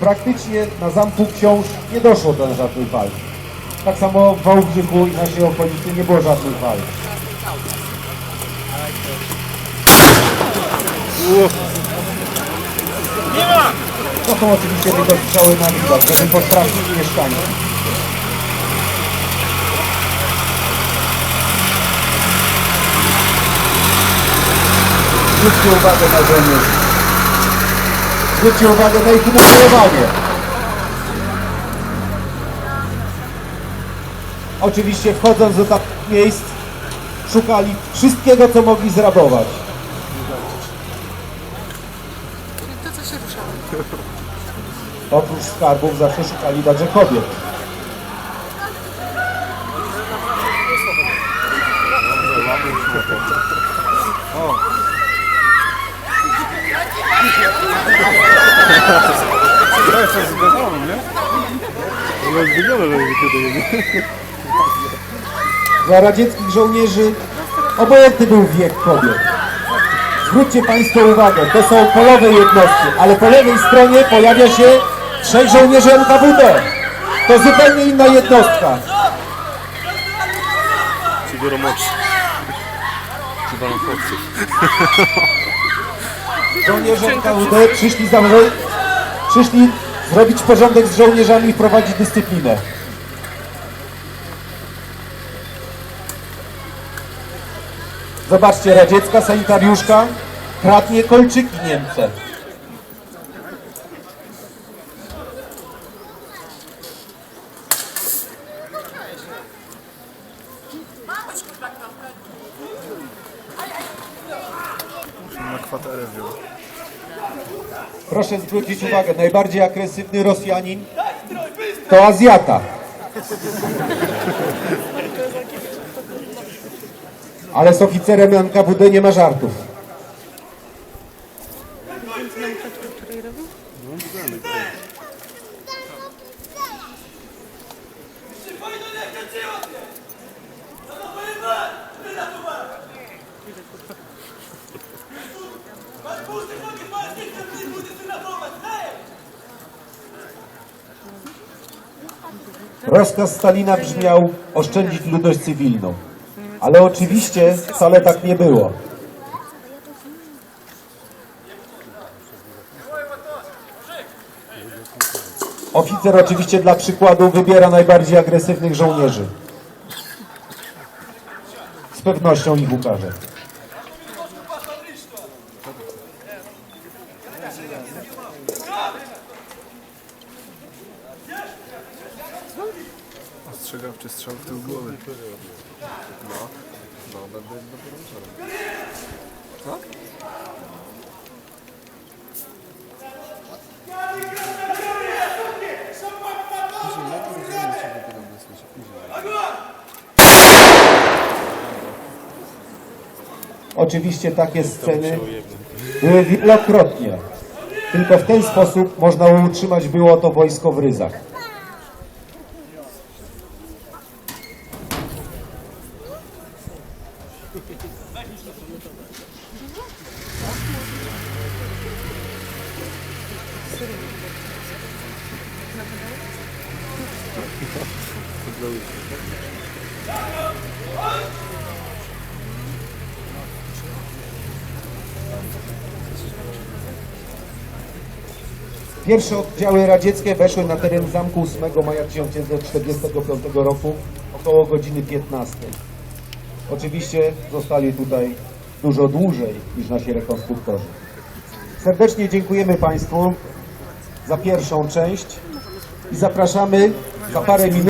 praktycznie na zamku książ nie doszło do żadnej walki. Tak samo w Wałbrzychu i naszej okolicy nie było żadnych walk. To są oczywiście tylko strzały na widok, żeby postraszyć mieszkańców. Zwróćcie uwagę na żołnierzy. Zwróćcie uwagę na ich umocowanie. Oczywiście wchodząc do takich miejsc szukali wszystkiego, co mogli zrabować. To co się ruszało? Oprócz skarbów zawsze szukali także kobiet. Dla radzieckich żołnierzy obojętny był wiek kobiet. Zwróćcie Państwo uwagę, to są polowe jednostki, ale po lewej stronie pojawia się trzech żołnierzy NKWD. To zupełnie inna jednostka. Ci biorą oczy. Ci walą chłopców. Żołnierze NKWD przyszli, za, przyszli zrobić porządek z żołnierzami i wprowadzić dyscyplinę. Zobaczcie, radziecka sanitariuszka kradnie kolczyki Niemce. Na kwaterę wziął. Proszę zwrócić uwagę, najbardziej agresywny Rosjanin to Azjata. Ale z oficerem NKWD nie ma żartów. Rozkaz Stalina brzmiał oszczędzić ludność cywilną. Ale oczywiście wcale tak nie było. Oficer oczywiście dla przykładu wybiera najbardziej agresywnych żołnierzy. Z pewnością ich ukaże. Ostrzegawczy strzał w tył głowy. No. No, będę dopiero wieczorem. Co? Oczywiście takie sceny były wielokrotnie. Tylko w ten sposób można utrzymać było to wojsko w ryzach. Pierwsze oddziały radzieckie weszły na teren zamku 8 maja 1945 roku około godziny 15. Oczywiście zostali tutaj dużo dłużej niż nasi rekonstruktorzy. Serdecznie dziękujemy Państwu za pierwszą część i zapraszamy za parę minut.